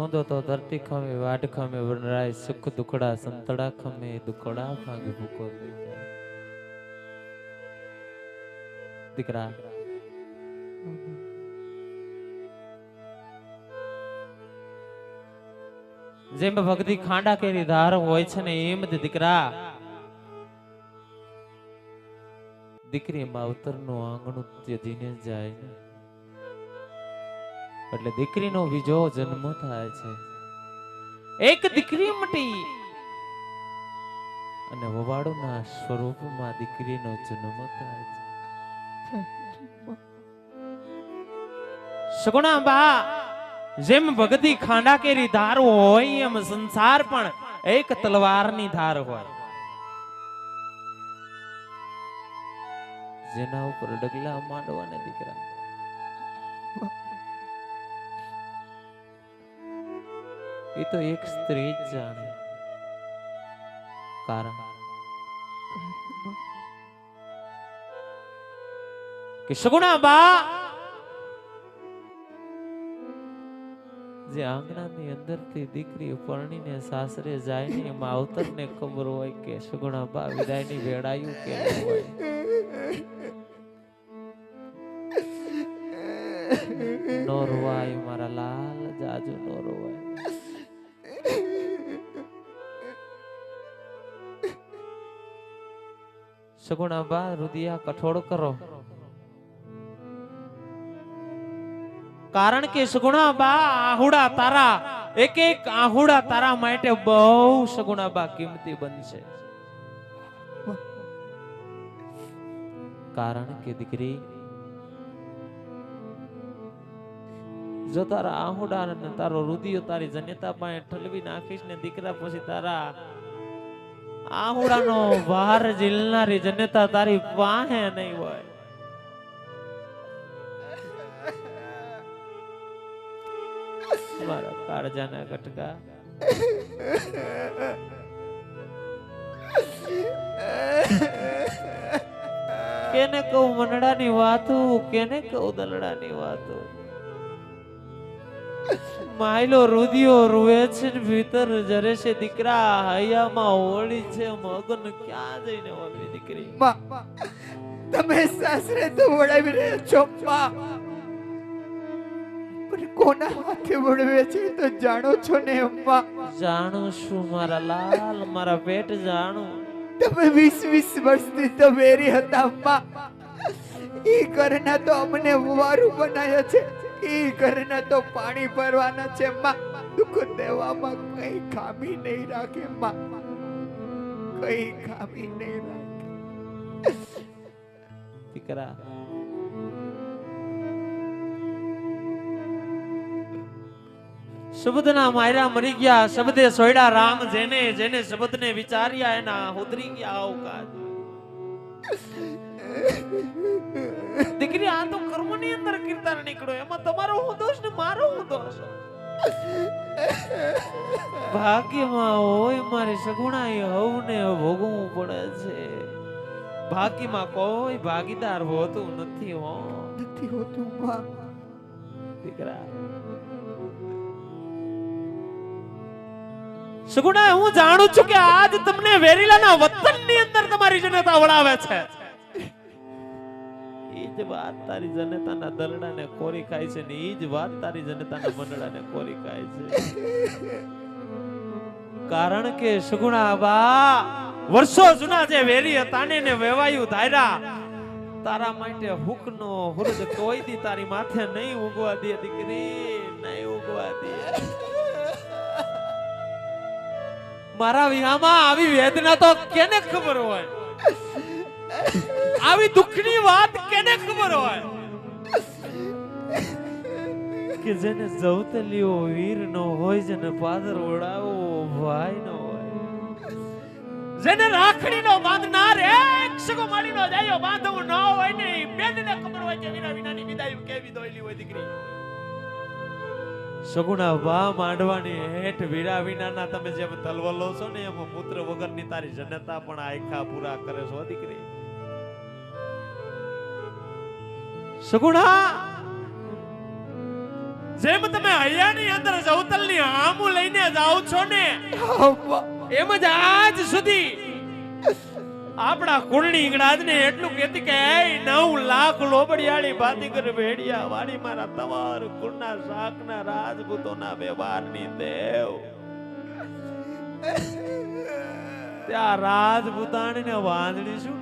ખૂંદો તો ધરતી ખમે વાડ ખમે વનરાય સુખ દુખડા સંતડા ખમે, દુખડા ભાંગી ભૂકો દીકરા. જેમ ભક્તિ ખાંડા કેરી ધાર હોય છે ને એમ જ દીકરા. દીકરી માવતરનું આંગણું ત્યજીને જાય ને. એટલે દીકરીનો બીજો જન્મ થાય છે. એક દીકરી મટી અને વવાડુના સ્વરૂપમાં દીકરીનો જન્મ થાય છે. સગુણા બા, જેમ ભગતી ખાંડા કેરી ધાર હોય, એમ સંસાર પણ એક તલવારની ધાર હોય. જેના ઉપર ડગલા માંડવાને દીકરા. એ તો એક સ્ત્રી જ જાણે. કારણ? કે સગુણા બા! જે આંગણાની અંદરથી દીકરી પરણીને સાસરે જાય ને એમાં અવતરને ખબર હોય કે સગુણા બા વિદાયની વેળાયું કે હોય. નો રોવાય, મારા લાલ જાજુ નો સગુણા બા રુદિયા કઠોળ કરો. કારણ કે સગુણા બા આહુડા તારા એક એક આહુડા તારા માટે બહુ સગુણા બા કિંમતી બનશે. કારણ કે દીકરી, જો તારા આહુડા ને તારો રુદિયો તારી જનેતા પાસે ઠલવી નાખીશ ને દીકરા પછી તારા આહુડાનો બહાર ઝીલનારી જનતા તારી પાસે નહીં હોય. મારા કાળજાના કટકા કેને કહું મંડળાની વાતો, કેને કહું દલડાની વાતો? માયલો રુદિયો રૂવે છે ને ભીતર જરે છે દીકરા હૈયામાં હોળી છે મગન ક્યાં જઈને ઓલવી દીકરી? તમે સાસરે તો વડાવી રહ્યા છો મા. પણ કોના હાથે વડવે છે તો જાણો છો ને અમ્મા જાણું છું મારા લાલ મારા પેટ જાણું. તમે વીસ વીસ વર્ષથી તો વેરી હતા અમ્મા ઈ ઘરના તો અમને વારું બનાવ્યા છે. ઈ ઘરના તો પાણી ભરવાના છે, માં. દુઃખ દેવામાં કઈ ખામી નહીં રાખે, માં. કઈ ખામી નહીં રાખે. દીકરા. શબ્દના માયરા મરી ગયા, શબ્દે સોયડા રામ જેને જેને શબ્દને વિચાર્યા એના ઉતરી ગયા અવકાશ દીકરી આ તો કર્મની અંદર કીર્તન નીકળ્યો. એમાં તમારો હું દોષ ને મારો હું દોષ? ભાગ્યમાં હોય મારી સગુણાઈ હવને ભોગવવું પડે છે. ભાગ્યમાં કોઈ ભાગીદાર હોતું નથી હો. નથી હોતું માં દીકરા. સગુણા હું જાણું છું કે આજ તમને વેરીલાના વતનની અંદર તમારી જનતા વળાવે છે. જ વાત તારી જનતાના દરડાને કોરી ખાય છે ને એ જ વાત તારી જનતાના મંડળાને કોરી ખાય છે. કારણ કે સગુણા વર્ષો જૂના જે વેરી હતા ને વેવાયું ધાર્યા, તારા માટે હુકનો હુરજ કોઈ દી તારી માથે નહીં ઉગવા દે, દીકરી, નહીં ઉગવા દે. મારા વિહામાં આવી વેદના તો કેને ખબર હોય? આવી દુઃખની વાત કેને ખબર હોય? કે જેને જવતલીઓ વીર નો હોય જેને પાદર ઓડાવો ભાઈ નો હોય. જેને રાખડી નો બાંધનાર એક સગો માડી નો જાયો બાંધવ ન હોય ને બેન ને ખબર હોય કે વિના વિના ની વિદાય કેવી દોયલી હોય દીકરી. સગુણા વા માંડવાની હેઠ વીરા વિનાના તમે જેમ તલવલો છો ને એમ પુત્ર વગરની તારી જનતા પણ આખા પૂરા કરે છો દીકરી. સગુણા જેમ તમે હૈયાની અંદર જવતલની છો ને, એમ જ આજ સુધી આપણા કુળની ઇંગળાજને એટલું કહેતી કે નવ લાખ લોબડિયાળી ભાતીગર ભેડિયા વાળી મારા તવાર કુળના શાકના રાજપૂતોના વ્યવહારની દેવ. ત્યાં રાજપૂતાણીને વાંદડી શું